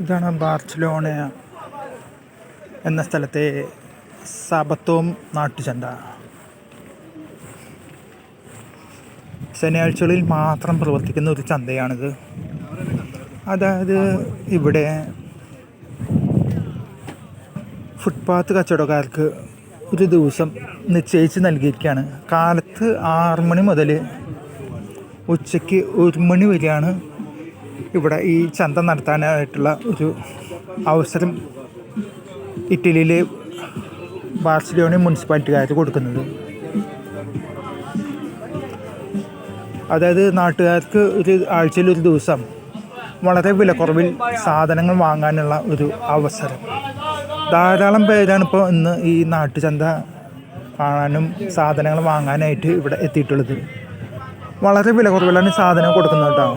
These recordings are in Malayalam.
ഇതാണ് ബാർസലോണ എന്ന സ്ഥലത്തെ സബത്തോം നാട്ടുചന്ത. ശനിയാഴ്ചകളിൽ മാത്രം പ്രവർത്തിക്കുന്ന ഒരു ചന്തയാണിത്. അതായത് ഇവിടെ ഫുട്പാത്ത് കച്ചവടക്കാർക്ക് ഒരു ദിവസം നിശ്ചയിച്ച് നൽകിയിരിക്കുകയാണ്. കാലത്ത് ആറ് മണി മുതൽ ഉച്ചയ്ക്ക് ഒരു മണി വരെയാണ് ഇവിടെ ഈ ചന്ത നടത്താനായിട്ടുള്ള ഒരു അവസരം ഇറ്റലിയിലെ ബാർസലോണ മുനിസിപ്പാലിറ്റിക്കാർ കൊടുക്കുന്നത്. അതായത് നാട്ടുകാർക്ക് ഒരു ആഴ്ചയിൽ ഒരു ദിവസം വളരെ വിലക്കുറവിൽ സാധനങ്ങൾ വാങ്ങാനുള്ള ഒരു അവസരം. ധാരാളം പേരാണ് ഇപ്പോൾ ഇന്ന് ഈ നാട്ടുചന്ത കാണാനും സാധനങ്ങൾ വാങ്ങാനായിട്ട് ഇവിടെ എത്തിയിട്ടുള്ളത്. വളരെ വിലക്കുറവിലാണ് സാധനം കൊടുക്കുന്നത് കേട്ടോ.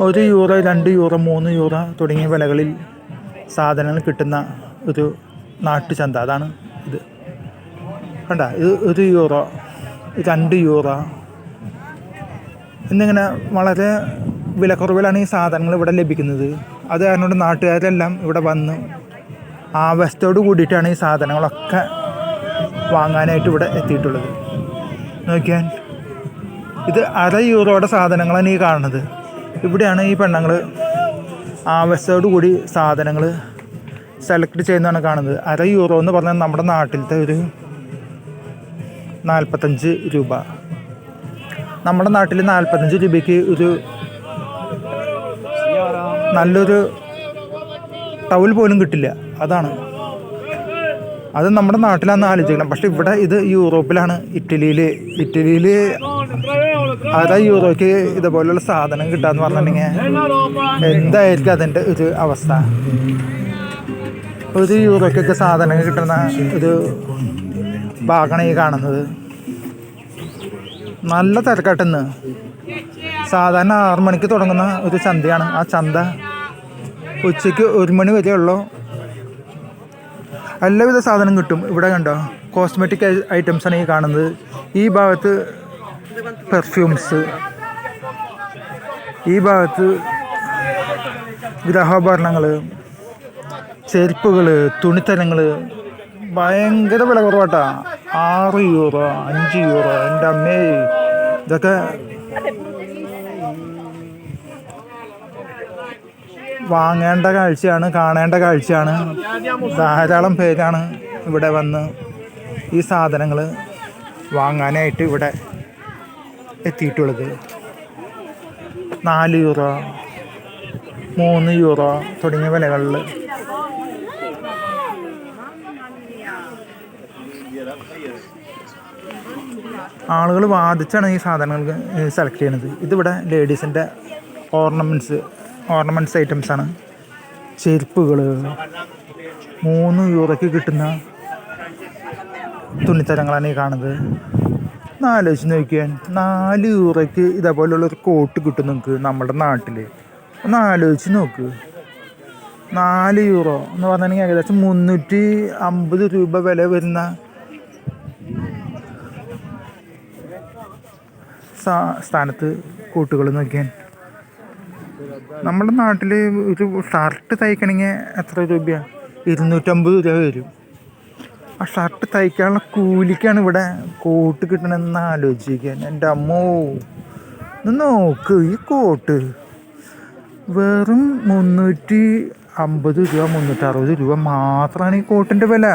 ഒരു യൂറോ രണ്ട് യൂറോ മൂന്ന് യൂറോ തുടങ്ങിയ വിലകളിൽ സാധനങ്ങൾ കിട്ടുന്ന ഒരു നാട്ടുചന്ത. അതാണ് ഇത്. കണ്ട? ഇത് ഒരു യൂറോ രണ്ട് യൂറോ. എന്നിങ്ങനെ വളരെ വിലക്കുറവിലാണ് ഈ സാധനങ്ങൾ ഇവിടെ ലഭിക്കുന്നത്. അത് കാരണം നാട്ടുകാരെല്ലാം ഇവിടെ വന്ന് ആവശ്യത്തോട് കൂടിയിട്ടാണ് ഈ സാധനങ്ങളൊക്കെ വാങ്ങാനായിട്ട് ഇവിടെ എത്തിയിട്ടുള്ളത്. നോക്കിയാൽ ഇത് അര യൂറോയുടെ സാധനങ്ങളാണ് ഈ കാണുന്നത്. ഇവിടെയാണ് ഈ പെണ്ണുങ്ങൾ ആവശ്യത്തോടു കൂടി സാധനങ്ങൾ സെലക്ട് ചെയ്യുന്നതാണ് കാണുന്നത്. അര യൂറോ എന്ന് പറഞ്ഞാൽ നമ്മുടെ നാട്ടിലത്തെ ഒരു നാൽപ്പത്തഞ്ച് രൂപ. നമ്മുടെ നാട്ടിൽ നാൽപ്പത്തഞ്ച് രൂപയ്ക്ക് ഒരു നല്ലൊരു ടൗൽ പോലും കിട്ടില്ല. അതാണ്. അത് നമ്മുടെ നാട്ടിലാണെന്ന് ആലോചിക്കണം. പക്ഷെ ഇവിടെ ഇത് യൂറോപ്പിലാണ്. ഇറ്റലിയിൽ ഇറ്റലിയിൽ അര യൂറോയ്ക്ക് ഇതുപോലുള്ള സാധനം കിട്ടാന്ന് പറഞ്ഞിട്ടുണ്ടെങ്കിൽ എന്തായിരിക്കും അതിന്റെ ഒരു അവസ്ഥ? ഒരു യൂറോയ്ക്കൊക്കെ സാധനം കിട്ടുന്ന ഒരു ഭാഗമാണ് ഈ കാണുന്നത്. നല്ല തിരക്കട്ടെന്ന് സാധാരണ ആറു മണിക്ക് തുടങ്ങുന്ന ഒരു ചന്തയാണ്. ആ ചന്ത ഉച്ചയ്ക്ക് ഒരു മണി വരെ ഉള്ളൂ. എല്ലാവിധ സാധനം കിട്ടും. ഇവിടെ കണ്ടോ? കോസ്മെറ്റിക് ഐറ്റംസ് ആണ് ഈ കാണുന്നത്. ഈ ഭാഗത്ത് പെർഫ്യൂംസ് ഈ ഭാഗത്ത് ഗ്രഹോപകരണങ്ങൾ ചെരുപ്പുകൾ തുണിത്തരങ്ങൾ ഭയങ്കര വില കുറവാട്ടാ. ആറ് യൂറോ അഞ്ച് യൂറോ എന്റെ അമ്മേ. ഇതൊക്കെ വാങ്ങേണ്ട കാഴ്ചയാണ് കാണേണ്ട കാഴ്ചയാണ്. ധാരാളം പേരാണ് ഇവിടെ വന്ന് ഈ സാധനങ്ങൾ വാങ്ങാനായിട്ട് ഇവിടെ എത്തിയിട്ടുള്ളത്. നാല് യൂറോ മൂന്ന് യൂറോ തുടങ്ങിയ വിലകളിൽ ആളുകൾ വാദിച്ചാണ് ഈ സാധനങ്ങൾ സെലക്ട് ചെയ്യുന്നത്. ഇതിവിടെ ലേഡീസിന്റെ ഓർണമെന്റ്സ് ഓർണമെന്റ്സ് ഐറ്റംസാണ് ചെരുപ്പുകൾ മൂന്ന് യൂറോയ്ക്ക് കിട്ടുന്ന തുണിത്തരങ്ങളാണ് ഈ കാണുന്നത്. ഒന്ന് ആലോചിച്ച് നോക്കിയാൽ നാല് യൂറോയ്ക്ക് ഇതേപോലെയുള്ള ഒരു കോട്ട് കിട്ടും നിങ്ങൾക്ക് നമ്മുടെ നാട്ടിൽ ഒന്ന് ആലോചിച്ച് നോക്ക്. നാല് യൂറോ എന്ന് പറഞ്ഞിട്ടുണ്ടെങ്കിൽ ഏകദേശം മുന്നൂറ്റി അമ്പത് രൂപ വില വരുന്ന സ്ഥാ- സ്ഥാനത്ത് കൂട്ടുകൾ നോക്കിയാൽ. നമ്മുടെ നാട്ടിൽ ഒരു ഷർട്ട് തയ്ക്കണമെങ്കിൽ എത്ര രൂപയാണ് ഇരുന്നൂറ്റമ്പത് രൂപ വരും. ആ ഷർട്ട് തയ്ക്കാനുള്ള കൂലിക്കാണ് ഇവിടെ കോട്ട് കിട്ടണമെന്ന് ആലോചിക്കാൻ എന്റെ അമ്മോ നോക്ക് ഈ കോട്ട് വെറും മുന്നൂറ്റി അമ്പത് രൂപ മുന്നൂറ്ററുപത് രൂപ മാത്രമാണ് ഈ കോട്ടിന്റെ വില.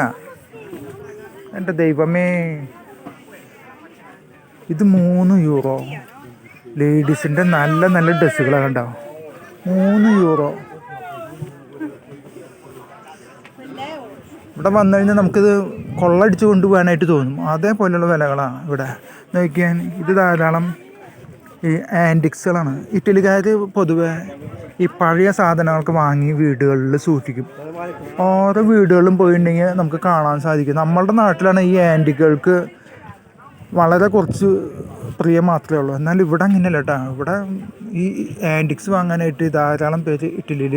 എന്റെ ദൈവമേ ഇത് മൂന്ന് യൂറോ ലേഡീസിന്റെ നല്ല നല്ല ഡ്രസ്സുകളാണ് കണ്ടോ? മൂന്ന് യൂറോ ഇവിടെ വന്നു കഴിഞ്ഞാൽ നമുക്കിത് കൊള്ളടിച്ച് കൊണ്ടുപോകാനായിട്ട് തോന്നും. അതേപോലെയുള്ള വിലകളാണ് ഇവിടെ. നോക്കിയാൽ ഇത് ധാരാളം ഈ ആന്റിക്സുകളാണ്. ഇറ്റലിക്കാർ പൊതുവെ ഈ പഴയ സാധനങ്ങളൊക്കെ വാങ്ങി വീടുകളിൽ സൂക്ഷിക്കും. ഓരോ വീടുകളിലും പോയിട്ടുണ്ടെങ്കിൽ നമുക്ക് കാണാൻ സാധിക്കും. നമ്മളുടെ നാട്ടിലാണ് ഈ ആന്റിക്കുകൾക്ക് വളരെ കുറച്ച് പ്രിയം മാത്രമേ ഉള്ളൂ. എന്നാൽ ഇവിടെ അങ്ങനെയല്ല കേട്ടോ. ഇവിടെ ഈ ആന്റിക്സ് വാങ്ങാനായിട്ട് ധാരാളം പേര് ഇറ്റലിയിൽ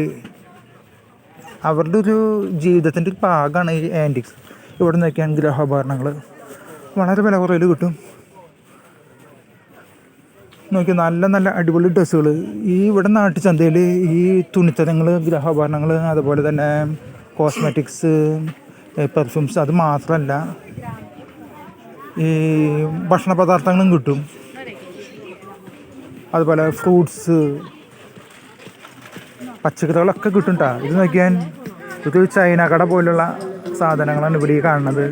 അവരുടെ ഒരു ജീവിതത്തിന്റെ ഒരു ഭാഗമാണ് ഈ ആന്റിക്സ് ഇവിടെ നിന്നൊക്കെയാണ് ഗ്രഹോപകരണങ്ങൾ. വളരെ വില കുറവിൽ കിട്ടും. നോക്കി നല്ല നല്ല അടിപൊളി ഡ്രസ്സുകൾ. ഈ ഇവിടെ നാട്ടുചന്തയിൽ ഈ തുണിത്തരങ്ങൾ ഗ്രഹോപകരണങ്ങൾ അതുപോലെ തന്നെ കോസ്മെറ്റിക്സ് പെർഫ്യൂംസ് അത് മാത്രമല്ല ഈ ഭക്ഷണ പദാർത്ഥങ്ങളും കിട്ടും. അതുപോലെ ഫ്രൂട്ട്സ് പച്ചക്കറികളൊക്കെ കിട്ടും കേട്ടോ ഇത് നോക്കിയാൽ ഇത് ചൈന കട പോലുള്ള സാധനങ്ങളാണ് ഇവിടെ ഈ കാണുന്നത്.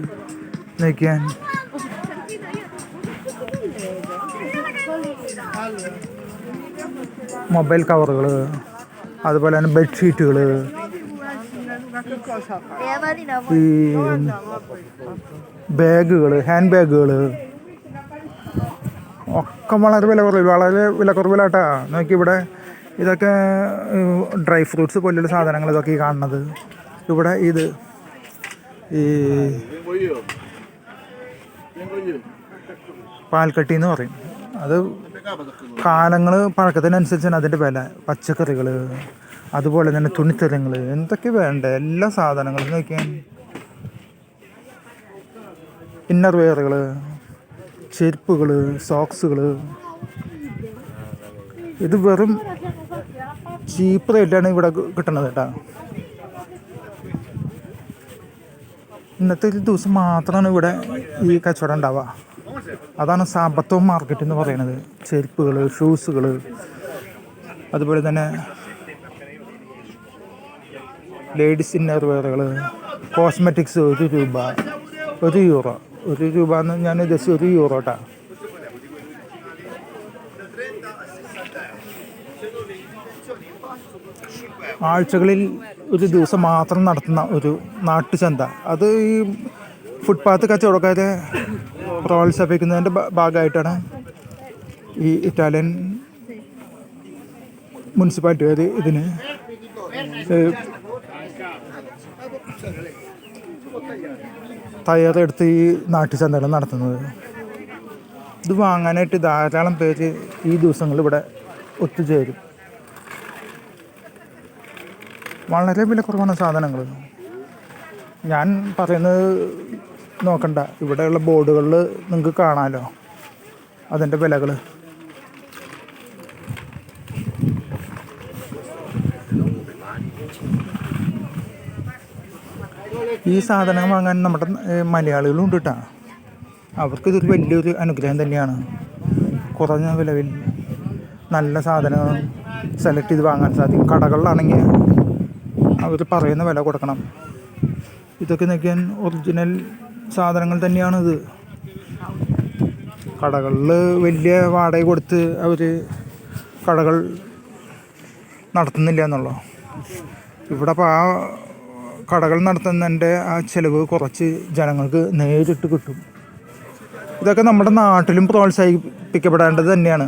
നോക്കിയാൽ മൊബൈൽ കവറുകൾ അതുപോലെ തന്നെ ബെഡ്ഷീറ്റുകൾ ഈ ബാഗുകൾ ഹാൻഡ് ബാഗുകൾ ഒക്കെ വളരെ വില കുറവ് വളരെ വില കുറവിലാട്ടാ നോക്കി ഇവിടെ ഇതൊക്കെ ഡ്രൈ ഫ്രൂട്ട്സ് പോലുള്ള സാധനങ്ങൾ ഇതൊക്കെ ഈ കാണുന്നത്. ഇവിടെ ഇത് ഈ പാൽക്കട്ടി എന്ന് പറയും. അത് കാലങ്ങൾ പഴക്കത്തിനനുസരിച്ചാണ് അതിന്റെ വില. പച്ചക്കറികൾ അതുപോലെ തന്നെ തുണിത്തരങ്ങൾ എന്തൊക്കെ വേണ്ട? എല്ലാ സാധനങ്ങളും നോക്കിയാൽ ഇന്നർ വെയറുകൾ ചെരുപ്പുകൾ സോക്സുകൾ ഇത് വെറും ചീപ്പ് റേറ്റാണ് ഇവിടെ കിട്ടുന്നത് കേട്ടോ. ഇന്നത്തെ ഒരു ദിവസം മാത്രമാണ് ഇവിടെ ഈ കച്ചവടം ഉണ്ടാവുക. അതാണ് സാമ്പത്തവും മാർക്കറ്റ് എന്ന് പറയുന്നത്. ചെരുപ്പുകൾ ഷൂസുകൾ അതുപോലെ തന്നെ ലേഡീസ് ഇന്നർ വെയറുകൾ കോസ്മെറ്റിക്സ് ഒരു രൂപ ഒരു യൂറോ ഒരു രൂപ എന്ന് ഞാൻ ഉദ്ദേശിച്ചത് ഒരു യൂറോ ആഴ്ചകളിൽ ഒരു ദിവസം മാത്രം നടത്തുന്ന ഒരു നാട്ടുചന്ത. അത് ഈ ഫുട്പാത്ത് കച്ചവടക്കാരെ പ്രോത്സാഹിപ്പിക്കുന്നതിന്റെ ഭാഗമായിട്ടാണ് ഈ ഇറ്റാലിയൻ മുനിസിപ്പാലിറ്റി ഇതിന് തയ്യാറെടുത്ത് ഈ നാട്ടുചന്തകൾ നടത്തുന്നത്. ഇത് വാങ്ങാനായിട്ട് ധാരാളം പേര് ഈ ദിവസങ്ങളിൽ ഇവിടെ ഒത്തുചേരും. വളരെ വില കുറവാണ് സാധനങ്ങൾ ഞാൻ പറയുന്നത് നോക്കണ്ട. ഇവിടെയുള്ള ബോർഡുകളിൽ നിങ്ങൾക്ക് കാണാമല്ലോ അതിന്റെ വിലകൾ ഈ സാധനം വാങ്ങാൻ നമ്മുടെ മലയാളികളും ഉണ്ട് കേട്ടോ അവർക്കിതൊരു വലിയൊരു അനുഗ്രഹം തന്നെയാണ്. കുറഞ്ഞ വിലവിൽ നല്ല സാധനങ്ങൾ സെലക്ട് ചെയ്ത് വാങ്ങാൻ സാധിക്കും. കടകളിലാണെങ്കിൽ അവർ പറയുന്ന വില കൊടുക്കണം. ഇതൊക്കെ നോക്കിയാൽ ഒറിജിനൽ സാധനങ്ങൾ തന്നെയാണ് ഇത്. കടകളിൽ വലിയ വാടക കൊടുത്ത് അവർ കടകൾ നടത്തുന്നില്ല എന്നുള്ളു? ഇവിടെ അപ്പോൾ ആ കടകൾ നടത്തുന്നതിന്റെ ആ ചിലവ് കുറച്ച് ജനങ്ങൾക്ക് നേരിട്ട് കിട്ടും. ഇതൊക്കെ നമ്മുടെ നാട്ടിലും പ്രോത്സാഹിപ്പിക്കപ്പെടേണ്ടത് തന്നെയാണ്.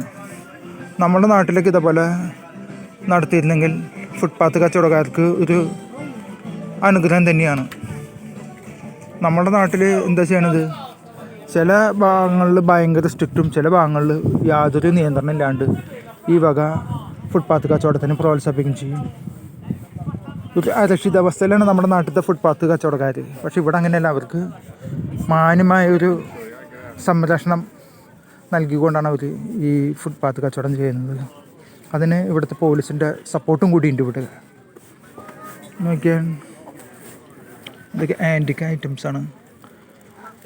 നമ്മുടെ നാട്ടിലേക്ക് ഇതേപോലെ നടത്തിയിരുന്നെങ്കിൽ ഫുട്പാത്ത് കച്ചവടക്കാർക്ക് ഒരു അനുഗ്രഹം തന്നെയാണ്. നമ്മുടെ നാട്ടിൽ എന്താ ചെയ്യണത്? ചില ഭാഗങ്ങളിൽ ഭയങ്കര സ്ട്രിക്റ്റും ചില ഭാഗങ്ങളിൽ യാതൊരു നിയന്ത്രണം ഇല്ലാണ്ട് ഈ വക ഫുട്പാത്ത് കച്ചവടത്തിന് പ്രോത്സാഹിപ്പിക്കുകയും ചെയ്യും. ഒരു അരക്ഷിതാവസ്ഥയിലാണ് നമ്മുടെ നാട്ടിലത്തെ ഫുട്പാത്ത് കച്ചവടക്കാർ പക്ഷെ ഇവിടെ അങ്ങനെയല്ല. അവർക്ക് മാന്യമായ ഒരു സംരക്ഷണം നൽകിക്കൊണ്ടാണ് അവർ ഈ ഫുട്പാത്ത് കച്ചവടം ചെയ്യുന്നത്. അതിന് ഇവിടുത്തെ പോലീസിന്റെ സപ്പോർട്ടും കൂടി ഉണ്ട് ഇവിടെ. നോക്കിയാൽ ഇതൊക്കെ ആന്റിക് ഐറ്റംസാണ്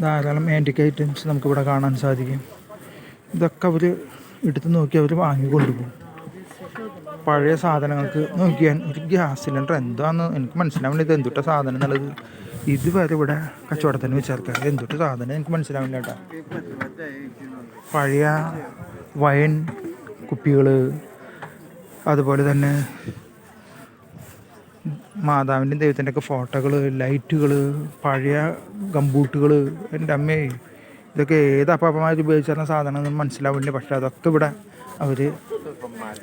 ധാരാളം ആന്റിക് ഐറ്റംസ് നമുക്കിവിടെ കാണാൻ സാധിക്കും. ഇതൊക്കെ അവർ എടുത്ത് നോക്കി അവർ വാങ്ങിക്കൊണ്ടുപോകും. പഴയ സാധനങ്ങൾക്ക് നോക്കിയാൽ ഒരു ഗ്യാസ് സിലിണ്ടർ എന്താന്ന് എനിക്ക് മനസ്സിലാവില്ല ഇത് എന്തുട്ട സാധനം എന്നുള്ളത്. ഇതുവരെ ഇവിടെ കച്ചവടത്തിന് വിചാരിക്കാം എന്തുട്ട സാധനം എനിക്ക് മനസ്സിലാവില്ല കേട്ടോ പഴയ വയൻ കുപ്പികൾ അതുപോലെ തന്നെ മാതാവിന്റെയും ദൈവത്തിന്റെ ഒക്കെ ഫോട്ടോകൾ ലൈറ്റുകൾ പഴയ ഗംബൂട്ടുകൾ എന്റെ അമ്മേ ഇതൊക്കെ ഏത് അപ്പാപ്പന്മാർ ഉപയോഗിച്ചിരുന്ന സാധനമൊന്നും മനസ്സിലാവില്ല. പക്ഷേ അതൊക്കെ ഇവിടെ അവർ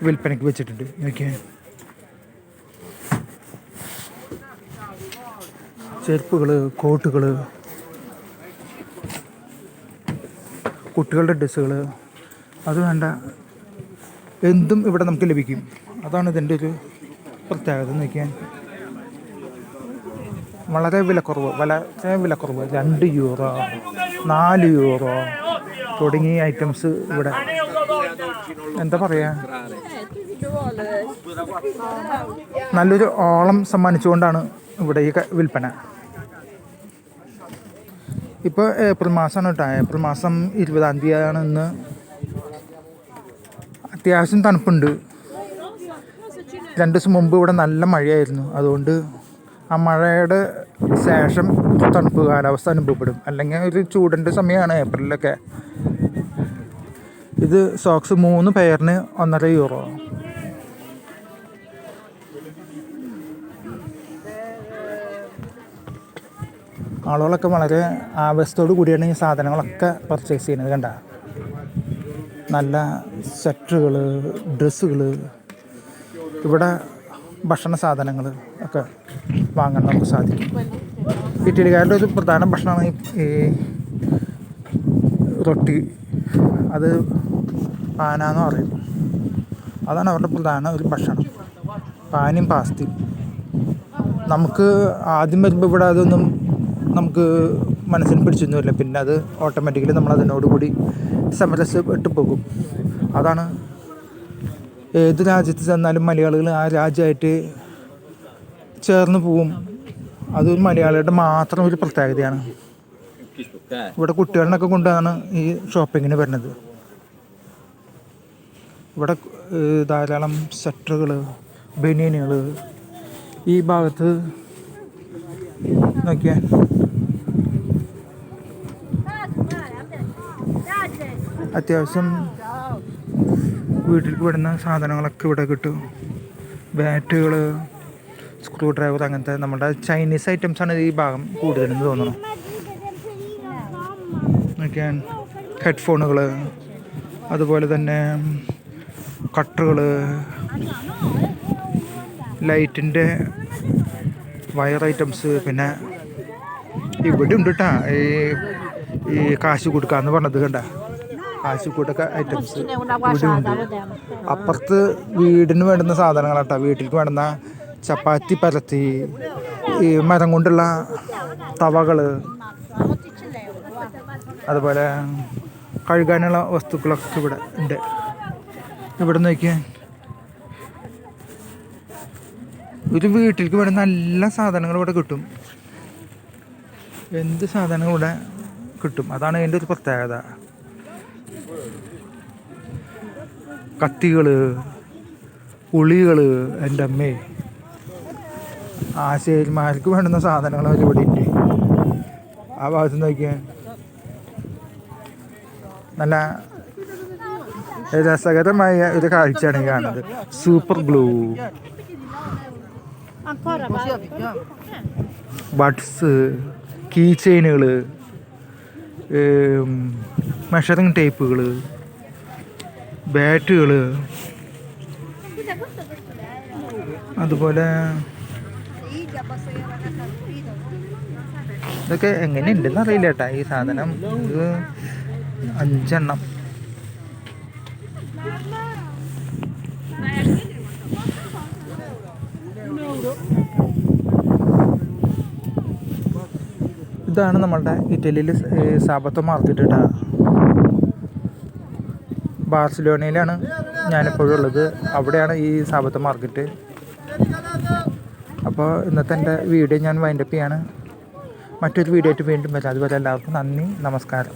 വിൽപ്പനയ്ക്ക് വെച്ചിട്ടുണ്ട്. നോക്കിയാൽ ചെരുപ്പുകൾ കോട്ടുകൾ കുട്ടികളുടെ ഡ്രസ്സുകൾ. അത് വേണ്ട. എന്തും ഇവിടെ നമുക്ക് ലഭിക്കും. അതാണ് ഇതിന്റെ ഒരു പ്രത്യേകത നോക്കിയാൽ വളരെ വിലക്കുറവ് വളരെ വിലക്കുറവ്. രണ്ട് യൂറോ നാല് യൂറോ തുടങ്ങിയ ഐറ്റംസ് ഇവിടെ. എന്താ പറയാ? നല്ലൊരു ഓളം സമ്മാനിച്ചുകൊണ്ടാണ് ഇവിടെ ഈ വിൽപ്പന. ഇപ്പോൾ ഏപ്രിൽ മാസമാണ് കേട്ടോ. ഏപ്രിൽ മാസം ഇരുപതാം തീയതിയാണ് ഇന്ന് അത്യാവശ്യം തണുപ്പുണ്ട്. രണ്ട് ദിവസം മുമ്പ് ഇവിടെ നല്ല മഴയായിരുന്നു. അതുകൊണ്ട് ആ മഴയുടെ ശേഷം തണുപ്പ് കാലാവസ്ഥ അനുഭവപ്പെടും. അല്ലെങ്കിൽ ഒരു ചൂടിന്റെ സമയമാണ് ഏപ്രിലൊക്കെ ഇത് സോക്സ് മൂന്ന് പെയറിന് ഒന്നര യൂറോ ആളുകളൊക്കെ വളരെ ആവേശത്തോടു കൂടിയാണ് ഈ സാധനങ്ങളൊക്കെ പർച്ചേസ് ചെയ്യുന്നത്. കണ്ട? നല്ല സ്വെറ്ററുകൾ ഡ്രസ്സുകൾ ഇവിടെ ഭക്ഷണ സാധനങ്ങൾ ഒക്കെ വാങ്ങാൻ നമുക്ക് സാധിക്കും. ഇറ്റലിക്കാരുടെ ഒരു പ്രധാന ഭക്ഷണമാണ് ഈ- റൊട്ടി. അത് പാനാന്ന് പറയും. അതാണ് അവരുടെ പ്രധാന ഒരു ഭക്ഷണം. പാനും പാസ്തി നമുക്ക് ആദ്യം വരുമ്പോൾ ഇവിടെ അതൊന്നും നമുക്ക് മനസ്സിൽ പിടിച്ചൊന്നുമില്ല. പിന്നെ അത് ഓട്ടോമാറ്റിക്കലി നമ്മൾ അതിനോട് കൂടി സമരസപ്പെട്ട് പോകും. അതാണ് ഏത് രാജ്യത്ത് ചെന്നാലും മലയാളികൾ ആ രാജ്യമായിട്ട് ചേർന്ന് പോവും. അതൊരു മലയാളിയുടെ മാത്രം ഒരു പ്രത്യേകതയാണ്. ഇവിടെ കുട്ടികളിനൊക്കെ കൊണ്ടാണ് ഈ ഷോപ്പിങ്ങിന് വരുന്നത്. ഇവിടെ ധാരാളം സ്വെറ്ററുകൾ ബനിയനുകൾ ഈ ഭാഗത്ത് നോക്കിയാൽ അത്യാവശ്യം വീട്ടിലേക്ക് വിടുന്ന സാധനങ്ങളൊക്കെ ഇവിടെ കിട്ടും. ബാറ്റുകൾ സ്ക്രൂ ഡ്രൈവർ അങ്ങനത്തെ നമ്മുടെ ചൈനീസ് ഐറ്റംസ് ആണ് ഈ ഭാഗം കൂടുതലെന്ന് തോന്നുന്നു. ഒക്കെയാണ് ഹെഡ്ഫോണുകൾ അതുപോലെ തന്നെ കട്ടറുകൾ ലൈറ്റിന്റെ വയർ ഐറ്റംസ് പിന്നെ ഇവിടെ ഉണ്ട് കേട്ടാ ഈ ഈ കാശ് കൊടുക്കാന്ന് പറഞ്ഞത് കണ്ട. കാശ് കൊടുക്ക ഐറ്റംസ് ഇവിടെയുണ്ട് അപ്പുറത്ത് വീടിന് വേണ്ടുന്ന സാധനങ്ങളാട്ടോ. വീട്ടിലേക്ക് വേണ്ടുന്ന ചപ്പാത്തി പരത്തി ഈ മരം കൊണ്ടുള്ള തവകൾ അതുപോലെ കഴുകാനുള്ള വസ്തുക്കളൊക്കെ ഇവിടെ ഉണ്ട്. ഇവിടെ നോക്കിയാൽ ഒരു വീട്ടിലേക്ക് വേണ്ട നല്ല സാധനങ്ങൾ ഇവിടെ കിട്ടും. എന്ത് സാധനങ്ങൾ ഇവിടെ കിട്ടും? അതാണ് അതിന്റെ ഒരു പ്രത്യേകത. കത്തികൾ ഉളികൾ എന്റെ അമ്മേ. ആശയന്മാർക്ക് വേണ്ടുന്ന സാധനങ്ങൾ അവർ ഇവിടെ ഉണ്ട് ആ ഭാഗത്ത് നോക്കിയാൽ നല്ല രസകരമായ ഒരു കാഴ്ചയാണ് കാണുന്നത്. സൂപ്പർ ഗ്ലൂ ബഡ്സ് കീ ചെയിനുകൾ മെഷറിങ് ടേപ്പുകൾ ബാറ്റുകൾ അതുപോലെ ഇതൊക്കെ എങ്ങനെ ഉണ്ടെന്ന് അറിയില്ല കേട്ടാ ഈ സാധനം ഇത് അഞ്ചെണ്ണം. ഇതാണ് നമ്മളുടെ ഇറ്റലിയിൽ സാബത്തോ മാർക്കറ്റ് കേട്ടാ ബാർസിലോണയിലാണ് ഞാനിപ്പോഴും ഉള്ളത്. അവിടെയാണ് ഈ സാബത്ത മാർക്കറ്റ്. അപ്പോൾ ഇന്നത്തെ എന്റെ വീഡിയോ ഞാൻ വൈൻഡപ്പ് ചെയ്യാണ്. മറ്റൊരു വീഡിയോ ആയിട്ട് വീണ്ടും വരാം. അതുപോലെ എല്ലാവർക്കും നന്ദി നമസ്കാരം.